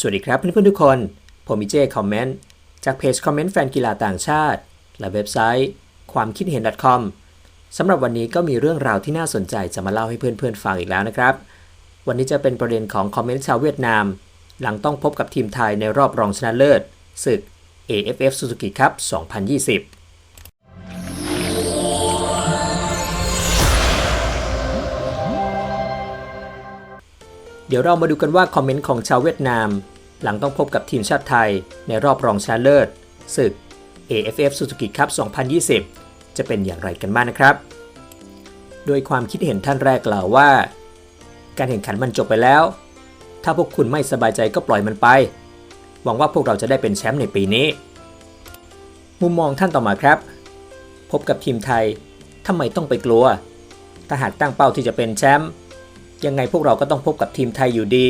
สวัสดีครับเพื่อนๆทุกคน ผมมิเจคอมเมนต์จากเพจคอมเมนต์แฟนกีฬาต่างชาติ และเว็บไซต์ ความคิดเห็น .com สำหรับวันนี้ก็มีเรื่องราวที่น่าสนใจจะมาเล่าให้เพื่อนๆฟังอีกแล้วนะครับ วันนี้จะเป็นประเด็นของคอมเมนต์ชาวเวียดนาม หลังต้องพบกับทีมไทยในรอบรองชนะเลิศศึก AFF Suzuki Cup 2020 เดี๋ยวเรามาดูกันว่าคอมเมนต์ของชาวเวียดนาม หลังต้องพบกับทีมชาติไทย ในรอบรองชนะเลิศศึก AFF Suzuki Cup 2020 จะเป็นอย่างไรกันบ้างนะครับ โดยความคิดเห็นท่านแรกกล่าวว่า การแข่งขันมันจบไปแล้ว ถ้าพวกคุณไม่สบายใจก็ปล่อยมันไป หวังว่าพวกเราจะได้เป็นแชมป์ในปีนี้ มุมมองท่านต่อมาครับ พบกับทีมไทยทำไมต้องไปกลัว ถ้าหากตั้งเป้าที่จะเป็นแชมป์ ยังไงพวกเราก็ต้องพบกับทีมไทยอยู่ดี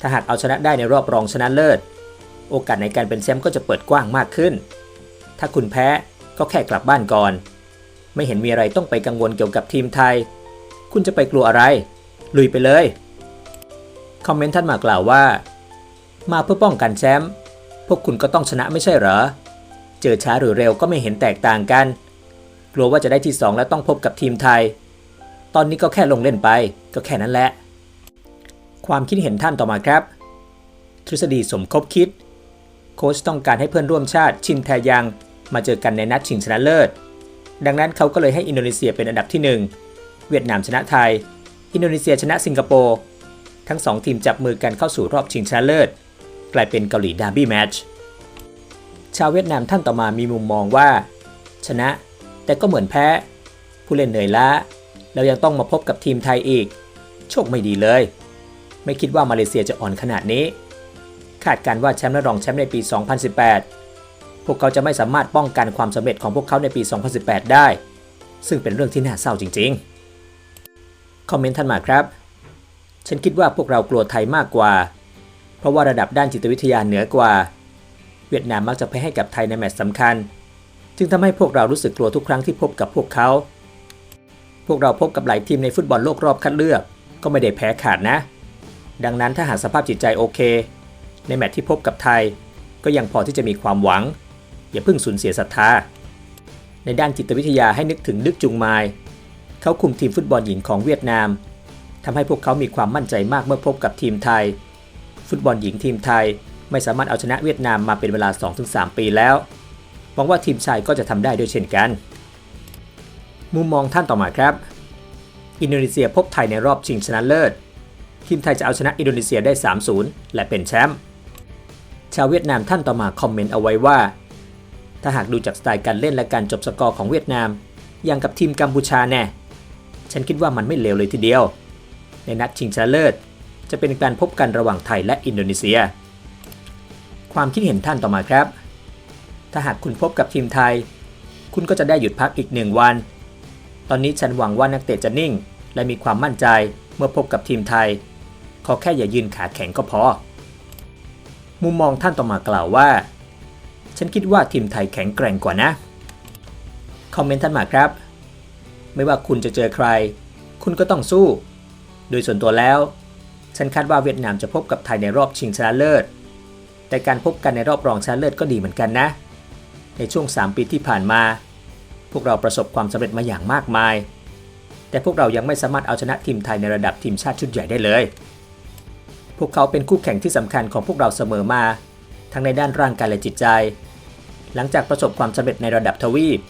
ถ้าหากเอาชนะได้ในรอบรองชนะเลิศ โอกาสในการเป็นแชมป์ก็จะเปิดกว้างมากขึ้น ถ้าคุณแพ้ก็แค่กลับบ้านก่อน ไม่เห็นมีอะไรต้องไปกังวลเกี่ยวกับทีมไทย คุณจะไปกลัวอะไร ลุยไปเลย คอมเมนต์ท่านมากล่าวว่า มาเพื่อป้องกันแชมป์พวกคุณก็ต้องชนะไม่ใช่เหรอ เจอช้าหรือเร็วก็ไม่เห็นแตกต่างกัน กลัวว่าจะได้ที่สองและต้องพบกับทีมไทย ตอนนี้ก็แค่ลงเล่นไป ก็แค่นั้นแหละ ความคิดเห็นท่านต่อมาครับ ทฤษฎีสมคบคิด โค้ชต้องการให้เพื่อนร่วมชาติชินแทยังมาเจอกันในนัดชิงชนะเลิศ ดังนั้นเขาก็เลยให้อินโดนีเซียเป็นอันดับที่ 1 เวียดนามชนะไทย อินโดนีเซียชนะสิงคโปร์ ทั้งสองทีมจับมือกันเข้าสู่รอบชิงชนะเลิศ กลายเป็นเกาหลีดาร์บี้แมตช์ ชาวเวียดนามท่านต่อมามีมุมมองว่า ชนะ แต่ก็เหมือนแพ้ ผู้เล่นเหนื่อยล้า แล้วยังต้องมาพบกับทีมไทยอีก โชคไม่ดีเลย ไม่คิดว่ามาเลเซียจะอ่อนขนาดนี้ คาดการณ์ว่าแชมป์และรองแชมป์ในปี 2018 พวกเขาจะไม่สามารถป้องกันความสำเร็จของพวกเขาในปี 2018 ได้ ซึ่งเป็นเรื่องที่น่าเศร้าจริงๆ คอมเมนต์ท่านมาครับ ฉันคิดว่าพวกเรากลัวไทยมากกว่า เพราะว่าระดับด้านจิตวิทยาเหนือกว่า เวียดนามมักจะแพ้ให้กับไทยในแมตช์สำคัญ จึงทำให้พวกเรารู้สึกกลัวทุกครั้งที่พบกับพวกเขา พวกเราพบกับหลายทีมในฟุตบอลโลกรอบคัดเลือก ก็ไม่ได้แพ้ขาดนะ ดังนั้นถ้าหากสภาพจิตใจโอเค ในแมตช์ที่พบกับไทย ก็ยังพอที่จะมีความหวัง อย่าเพิ่งสูญเสียศรัทธา ในด้านจิตวิทยาให้นึกถึงนึกจุงไมเขาคุมทีมฟุตบอลหญิงของเวียดนามทำให้พวกเขามีความมั่นใจมากเมื่อพบกับทีมไทย ฟุตบอลหญิงทีมไทยไม่สามารถเอาชนะเวียดนามมาเป็นเวลา 2-3 ปีแล้วหวังว่าทีมชายก็จะทำได้ด้วยเช่นกัน มุมมองท่านต่อมาครับ อินโดนีเซียพบไทยในรอบชิงชนะเลิศ ทีมไทยจะเอาชนะอินโดนีเซียได้ 3-0 และเป็นแชมป์ ชาวเวียดนามท่านต่อมาคอมเมนต์เอาไว้ว่า ถ้าหากดูจากสไตล์การเล่นและการจบสกอร์ของเวียดนาม อย่างกับทีมกัมพูชาแน่ ฉันคิดว่ามันไม่เลวเลยทีเดียว ในนัดชิงชนะเลิศ จะเป็นการพบกันระหว่างไทยและอินโดนีเซีย ความคิดเห็นท่านต่อมาครับ ถ้าหากคุณพบกับทีมไทย คุณก็จะได้หยุดพักอีกหนึ่งวัน ตอนนี้ฉันหวังว่านักเตะจะนิ่ง และมีความมั่นใจเมื่อพบกับทีมไทย ขอแค่อย่ายืนขาแข็งก็พอ มุมมองท่านต่อมากล่าวว่า ฉันคิดว่าทีมไทยแข็งแกร่งกว่านะ คอมเมนต์ท่านมาครับ ไม่ว่าคุณจะเจอใคร คุณก็ต้องสู้ โดยส่วนตัวแล้ว ฉันคาดว่าเวียดนามจะพบกับไทยในรอบชิงชนะเลิศ แต่การพบกันในรอบรองชนะเลิศก็ดีเหมือนกันนะ ในช่วง 3 ปีที่ผ่านมา พวกเราประสบความสำเร็จมาอย่างมากมาย แต่พวกเรายังไม่สามารถเอาชนะทีมไทยในระดับทีมชาติชุดใหญ่ได้เลย พวกเขาเป็นคู่แข่งที่สำคัญของพวกเราเสมอมา ทั้งในด้านร่างกายและจิตใจ หลังจากประสบความสำเร็จในระดับทวีป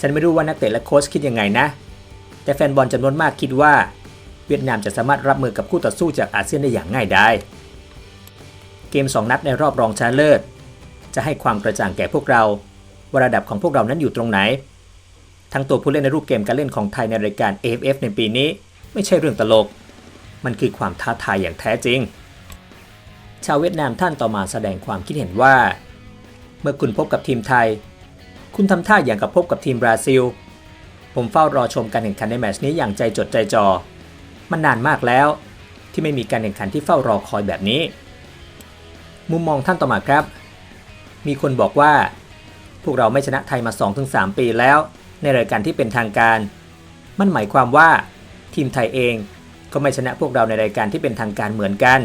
ฉันไม่รู้ว่านักเตะและโค้ชคิดยังไงนะ แต่แฟนบอลจำนวนมากคิดว่า เวียดนามจะสามารถรับมือกับคู่ต่อสู้จากอาเซียนได้อย่างง่ายดายเกม 2 นัดในรอบรองชนะเลิศ จะให้ความกระจ่างแก่พวกเรา ว่าระดับของพวกเรานั้นอยู่ตรงไหน ทั้งตัวผู้เล่นในรูปเกมการเล่นของไทยในรายการ AFF ในปีนี้ ไม่ใช่เรื่องตลก มันคือความท้าทายอย่างแท้จริง ชาวเวียดนามท่านต่อมาแสดงความคิดเห็นว่า เมื่อคุณพบกับทีมไทย คุณทำท่าอย่างกับพบกับทีมบราซิล ผมเฝ้ารอชมการแข่งขันในแมตช์นี้อย่างใจจดใจจ่อมันนานมากแล้ว ที่ไม่มีการแข่งขันที่เฝ้ารอคอยแบบนี้ มุมมองท่านต่อมาครับ มีคนบอกว่า พวกเราไม่ชนะไทยมา 2-3 ปีแล้ว ในรายการที่เป็นทางการ มันหมายความว่า ทีมไทยเองก็ไม่ชนะพวกเราในรายการที่เป็นทางการเหมือนกัน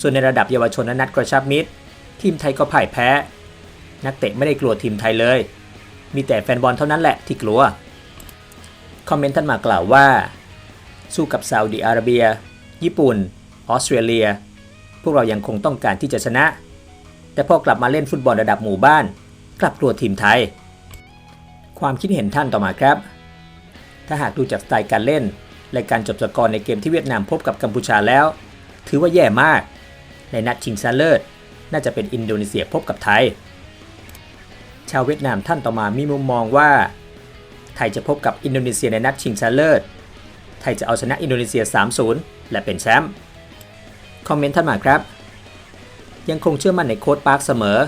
ส่วนในระดับเยาวชนนัดกระชับมิตร ทีมไทยก็พ่ายแพ้ นักเตะไม่ได้กลัวทีมไทยเลย มีแต่แฟนบอลเท่านั้นแหละที่กลัว คอมเมนต์ท่านมากล่าวว่า สู้กับซาอุดิอาระเบีย ญี่ปุ่น ออสเตรเลีย พวกเรายังคงต้องการที่จะชนะ แต่พอกลับมาเล่นฟุตบอลระดับหมู่บ้าน กลับกลัวทีมไทย ความคิดเห็นท่านต่อมาครับ ถ้าหากดูจากสไตล์การเล่น และการจบสกอร์ในเกมที่เวียดนามพบกับกัมพูชาแล้ว ถือว่าแย่มาก ในนัดชิงชนะเลิศ น่าจะเป็นอินโดนีเซียพบกับไทย ชาวเวียดนามท่านต่อมามีมุมมองว่า ไทยจะพบกับอินโดนีเซียในนัดชิงชนะเลิศ ไทยจะเอาชนะอินโดนีเซีย 3-0 และเป็นแชมป์ คอมเมนต์ท่านมาครับ ยังคงเชื่อมั่นในโค้ชปาร์คเสมอ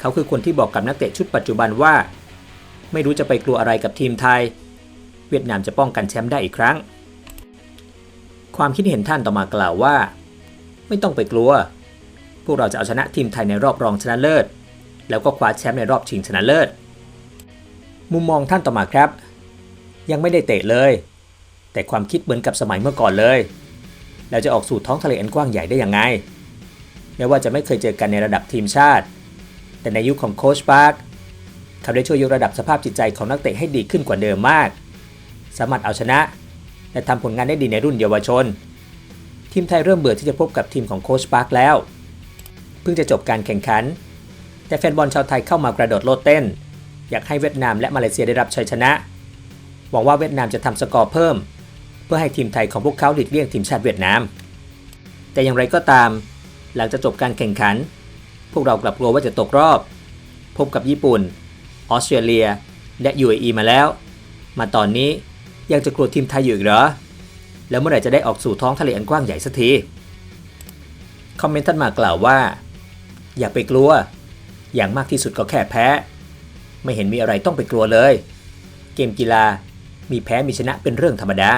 เขาคือคนที่บอกกับนักเตะชุดปัจจุบันว่า ไม่รู้จะไปกลัวอะไรกับทีมไทย เวียดนามจะป้องกันแชมป์ได้อีกครั้ง ความคิดเห็นท่านต่อมากล่าวว่า ไม่ต้องไปกลัว พวกเราจะเอาชนะทีมไทยในรอบรองชนะเลิศ แล้วก็คว้าแชมป์ในรอบชิงชนะเลิศ มุมมองท่านต่อมาครับ ยังไม่ได้เตะเลย แต่ความคิดเหมือนกับสมัยเมื่อก่อนเลยแล้วจะออกสู่ท้องทะเลอันกว้างใหญ่ได้ยังไงแม้ว่าจะไม่เคยเจอกันในระดับทีมชาติ แต่ในยุคของโค้ชปาร์ค เขาได้ช่วยยกระดับสภาพจิตใจของนักเตะให้ดีขึ้นกว่าเดิมมาก สามารถเอาชนะ และทำผลงานได้ดีในรุ่นเยาวชน ทีมไทยเริ่มเบื่อที่จะพบกับทีมของโค้ชปาร์คแล้ว เพิ่งจะจบการแข่งขัน แต่แฟนบอลชาวไทยเข้ามากระโดดโลดเต้น อยากให้เวียดนามและมาเลเซียได้รับชัยชนะ หวังว่าเวียดนามจะทำสกอร์เพิ่ม เพื่อให้ทีมไทยของพวกเขาหลีกเลี่ยงทีมชาติเวียดนาม แต่อย่างไรก็ตาม หลังจากจบการแข่งขัน พวกเรากลับกลัวว่าจะตกรอบ พบกับญี่ปุ่น อสเตรเลีย และ UAE มาแล้ว มาตอนนี้ยังจะกลัวทีมไทยอยู่อีกเหรอ แล้วเมื่อไหร่จะได้ออกสู่ท้องทะเลอันกว้างใหญ่สักที คอมเมนต์ท่านมากล่าวว่า อย่าไปกลัว อย่างมากที่สุดก็แค่แพ้ ไม่เห็นมีอะไรต้องไปกลัวเลย เกมกีฬามีแพ้มีชนะเป็นเรื่องธรรมดา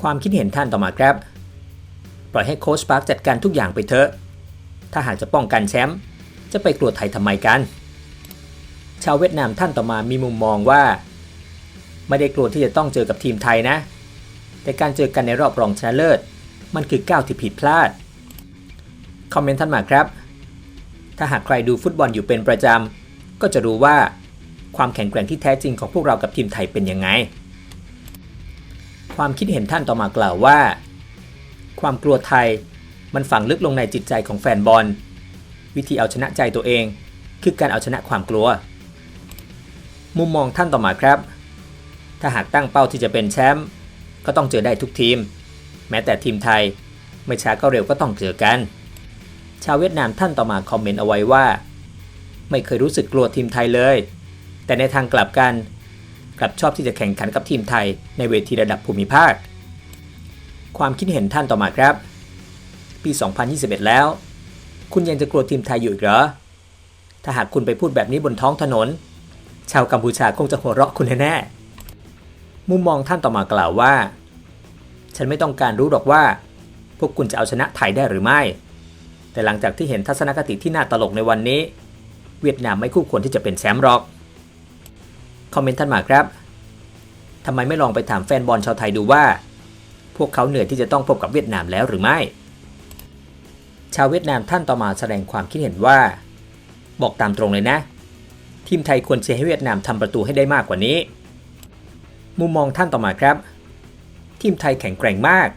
ความคิดเห็นท่านต่อมาครับ ปล่อยให้โค้ชปาร์คจัดการทุกอย่างไปเถอะ ถ้าหากจะป้องกันแชมป์จะไปกลัวไทยทำไมกัน ชาวเวียดนามท่านต่อมามีมุมมองว่า ไม่ได้กลัวที่จะต้องเจอกับทีมไทยนะ แต่การเจอกันในรอบรองชนะเลิศ มันคือก้าวที่ผิดพลาด คอมเมนต์ท่านมาครับ ถ้าหากใครดูฟุตบอลอยู่เป็นประจำ ก็จะรู้ว่าความแข็งแกร่งที่แท้จริงของพวกเรากับทีมไทยเป็นยังไง ความคิดเห็นท่านต่อมากล่าวว่า ความกลัวไทยมันฝังลึกลงในจิตใจของแฟนบอล วิธีเอาชนะใจตัวเอง คือการเอาชนะความกลัว มุมมองท่านต่อมาครับ ถ้าหากตั้งเป้าที่จะเป็นแชมป์ก็ต้องเจอได้ทุกทีม แม้แต่ทีมไทย ไม่ช้าก็เร็วก็ต้องเจอกัน ชาวเวียดนามท่านต่อมาคอมเมนต์เอาไว้ว่า ไม่เคยรู้สึกกลัวทีมไทยเลย แต่ในทางกลับกันกลับชอบที่จะแข่งขันกับทีมไทยในเวทีระดับภูมิภาค ความคิดเห็นท่านต่อมาครับ ปี 2021 แล้ว คุณยังจะกลัวทีมไทยอยู่อีกเหรอ ถ้าหากคุณไปพูดแบบนี้บนท้องถนน ชาวกัมพูชาคงจะหัวเราะคุณแน่ๆมุมมองท่านต่อมากล่าวว่า ฉันไม่ต้องการรู้หรอกว่า พวกคุณจะเอาชนะไทยได้หรือไม่ แต่หลังจากที่เห็นทัศนคติที่น่าตลกในวันนี้ เวียดนามไม่คู่ควรที่จะเป็นแชมป์หรอก คอมเมนต์ท่านมาครับทำไมไม่ลองไปถามแฟนบอลชาวไทยดูว่า พวกเขาเหนื่อยที่จะต้องพบกับเวียดนามแล้วหรือไม่ ชาวเวียดนามท่านต่อมาแสดงความคิดเห็นว่า บอกตามตรงเลยนะ ทีมไทยควรเชียร์ให้เวียดนามทำประตูให้ได้มากกว่านี้ มุมมองท่านต่อมาครับ ทีมไทยแข็งแกร่งมาก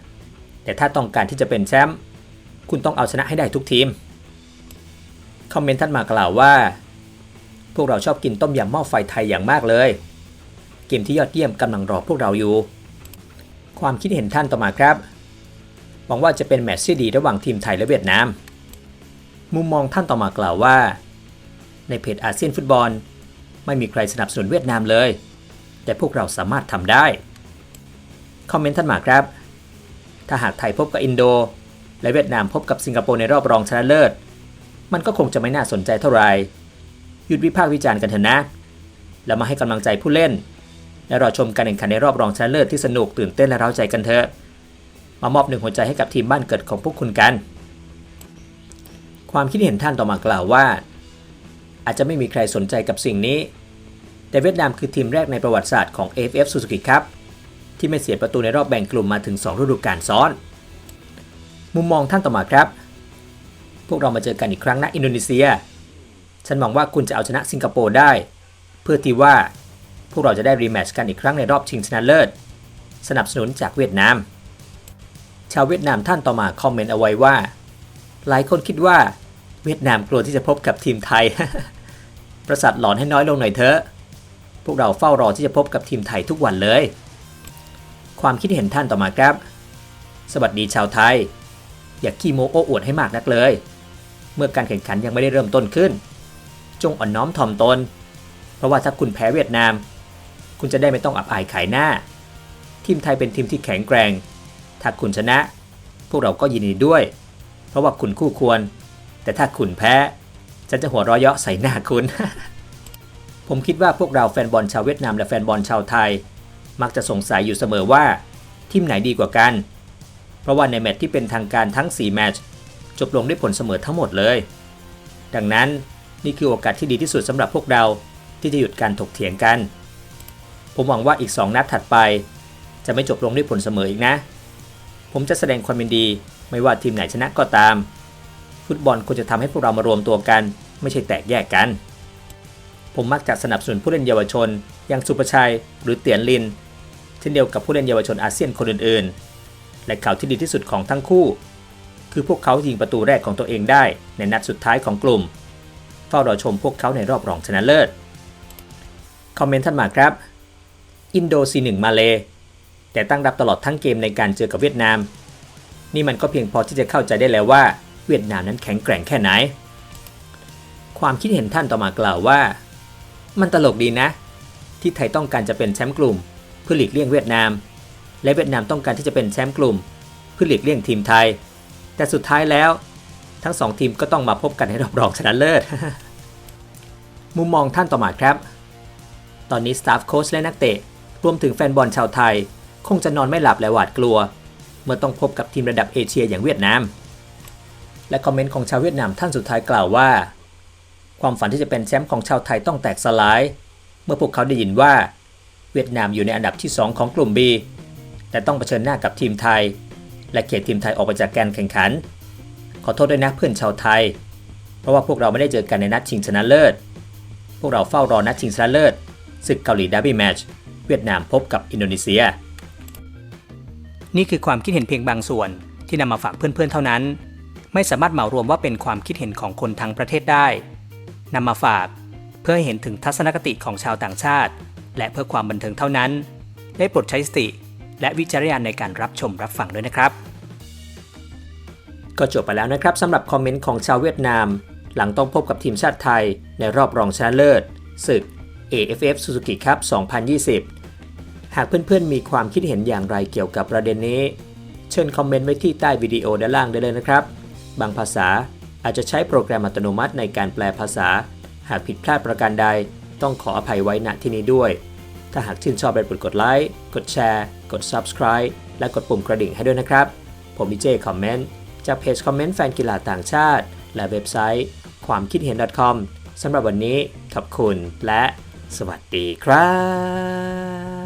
แต่ถ้าต้องการที่จะเป็นแชมป์คุณต้องเอาชนะให้ได้ทุกทีม คอมเมนต์ท่านมากล่าวว่า พวกเราชอบกินต้มยำหม้อไฟไทยอย่างมากเลย เกมที่ยอดเยี่ยมกำลังรอพวกเราอยู่ ความคิดเห็นท่านต่อมาครับหวังว่าจะเป็นแมตช์ที่ดีระหว่างทีมไทยและเวียดนาม มุมมองท่านต่อมากล่าวว่า ในเพจอาเซียนฟุตบอล ไม่มีใครสนับสนุนเวียดนามเลย แต่พวกเราสามารถทำได้ คอมเมนต์ท่านมาครับ ถ้าหากไทยพบกับอินโด และเวียดนามพบกับสิงคโปร์ในรอบรองชนะเลิศ มันก็คงจะไม่น่าสนใจเท่าไหร่หยุดวิพากษ์วิจารณ์กันเถอะนะ แล้วมาให้กำลังใจผู้เล่น และรอชมการแข่งขันในรอบรองชนะเลิศที่สนุกตื่นเต้นและเร้าใจกันเถอะ มามอบหนึ่งหัวใจให้กับทีมบ้านเกิดของพวกคุณกัน ความคิดเห็นท่านต่อมากล่าวว่า อาจจะไม่มีใครสนใจกับสิ่งนี้ แต่เวียดนามคือทีมแรกในประวัติศาสตร์ของ AFF Suzuki Cup ที่ไม่เสียประตูในรอบแบ่งกลุ่มมาถึง 2 ฤดูกาลซ้อน มุมมองท่านต่อมาครับ พวกเรามาเจอกันอีกครั้งณอินโดนีเซีย ฉันหวังว่าคุณจะเอาชนะสิงคโปร์ได้ เพื่อที่ว่าพวกเราจะได้รีแมตช์กันอีกครั้งในรอบชิงชนะเลิศ สนับสนุนจากเวียดนาม ชาวเวียดนามท่านต่อมาคอมเมนต์เอาไว้ว่า หลายคนคิดว่า เวียดนามกลัวที่จะพบกับทีมไทย ประสาทหลอนให้น้อยลงหน่อยเถอะ พวกเราเฝ้ารอที่จะพบกับทีมไทยทุกวันเลย ความคิดเห็นท่านต่อมาครับ สวัสดีชาวไทย อย่าขี้โมโอ้อวดให้มากนักเลย เมื่อการแข่งขันยังไม่ได้เริ่มต้นขึ้น จงอ่อนน้อมถ่อมตน เพราะว่าถ้าคุณแพ้เวียดนาม คุณจะได้ไม่ต้องอับอายขายหน้า ทีมไทยเป็นทีมที่แข็งแกร่ง ถ้าคุณชนะ พวกเราก็ยินดีด้วย เพราะว่าคุณคู่ควร แต่ถ้าคุณแพ้ ฉันจะหัวเราะเยาะใส่หน้าคุณ ผมคิดว่าพวกเราแฟนบอลชาวเวียดนามและแฟนบอลชาวไทย มักจะสงสัยอยู่เสมอว่าทีมไหนดีกว่ากัน เพราะว่าในแมตช์ที่เป็นทางการทั้ง 4 แมตช์จบลงด้วยผลเสมอทั้งหมดเลย ดังนั้นนี่คือโอกาสที่ดีที่สุดสำหรับพวกเราที่จะหยุดการถกเถียงกัน ผมหวังว่าอีก 2 นัดถัดไป จะไม่จบลงด้วยผลเสมออีกนะ ผมจะแสดงความยินดีไม่ว่าทีมไหนชนะก็ตาม ฟุตบอลควรจะทำให้พวกเรามารวมตัวกัน ไม่ใช่แตกแยกกัน ผมมักจะสนับสนุนผู้เล่นเยาวชน อย่างสุประชัยหรือเตียนลิน เช่นเดียวกับผู้เล่นเยาวชนอาเซียนคนอื่นๆ และข่าวที่ดีที่สุดของทั้งคู่ คือพวกเขายิงประตูแรกของตัวเองได้ในนัดสุดท้ายของกลุ่มเฝ้ารอชมพวกเขาในรอบรองชนะเลิศคอมเมนต์ท่านมาครับอินโดซีหนึ่งมาเลแต่ตั้งรับตลอดทั้งเกมในการเจอกับเวียดนาม นี่มันก็เพียงพอที่จะเข้าใจได้แล้วว่า เวียดนามนั้นแข็งแกร่งแค่ไหน ความคิดเห็นท่านต่อมากล่าวว่า มันตลกดีนะ ที่ไทยต้องการจะเป็นแชมป์กลุ่ม เพื่อหลีกเลี่ยงเวียดนาม และเวียดนามต้องการที่จะเป็นแชมป์กลุ่ม เพื่อหลีกเลี่ยงทีมไทย แต่สุดท้ายแล้ว ทั้งสองทีมก็ต้องมาพบกันในรอบรองชนะเลิศมุมมองท่านต่อมาครับ ตอนนี้สตาฟโค้ชและนักเตะรวมถึงแฟนบอลชาวไทย คงจะนอนไม่หลับและหวาดกลัว เมื่อต้องพบกับทีมระดับเอเชียอย่างเวียดนาม และคอมเมนต์ของชาวเวียดนามท่านสุดท้ายกล่าวว่า ความฝันที่จะเป็นแชมป์ของชาวไทยต้องแตกสลาย เมื่อพวกเขาได้ยินว่า เวียดนามอยู่ในอันดับที่ 2 ของกลุ่ม B แต่ต้องเผชิญหน้ากับทีมไทย และเขตทีมไทยออกไปจากการแข่งขัน ขอโทษด้วยนะเพื่อนชาวไทย เพราะว่าพวกเราไม่ได้เจอกันในนัดชิงชนะเลิศ พวกเราเฝ้ารอนัดชิงชนะเลิศศึกเกาหลีดาร์บี้แมตช์เวียดนามพบกับอินโดนีเซีย นี่คือความคิดเห็นเพียงบางส่วนที่นำมาฝากเพื่อนๆเท่านั้น ไม่สามารถเหมารวมว่าเป็นความคิดเห็นของคนทั้งประเทศได้นำมาฝากเพื่อให้เห็นถึงทัศนคติของชาวต่างชาติ และเพื่อความบันเทิงเท่านั้น ได้โปรดใช้สติ และวิจารณญาณในการรับชมรับฟังด้วยนะครับ ก็จบไปแล้วนะครับสำหรับคอมเมนต์ของชาวเวียดนาม หลังต้องพบกับทีมชาติไทย ในรอบรองชนะเลิศศึก AFF Suzuki Cup 2020 หากเพื่อนๆ มีความคิดเห็นอย่างไรเกี่ยวกับประเด็นนี้ เชิญคอมเมนต์ไว้ที่ใต้วิดีโอด้านล่างได้เลยนะครับ บางภาษา อาจจะใช้โปรแกรมอัตโนมัติในการแปลภาษา หากผิดพลาดประการใด ต้องขออภัยไว้ณที่นี้ด้วย ถ้าหากชื่นชอบได้โปรดกดไลค์ กดแชร์ กด Subscribe และกดปุ่มกระดิ่งให้ด้วยนะครับ ผมดีเจคอมเมนต์จากเพจคอมเมนต์แฟนกีฬาต่างชาติ และเว็บไซต์ ความคิดเห็น .com สำหรับวันนี้ขอบคุณและสวัสดีครับ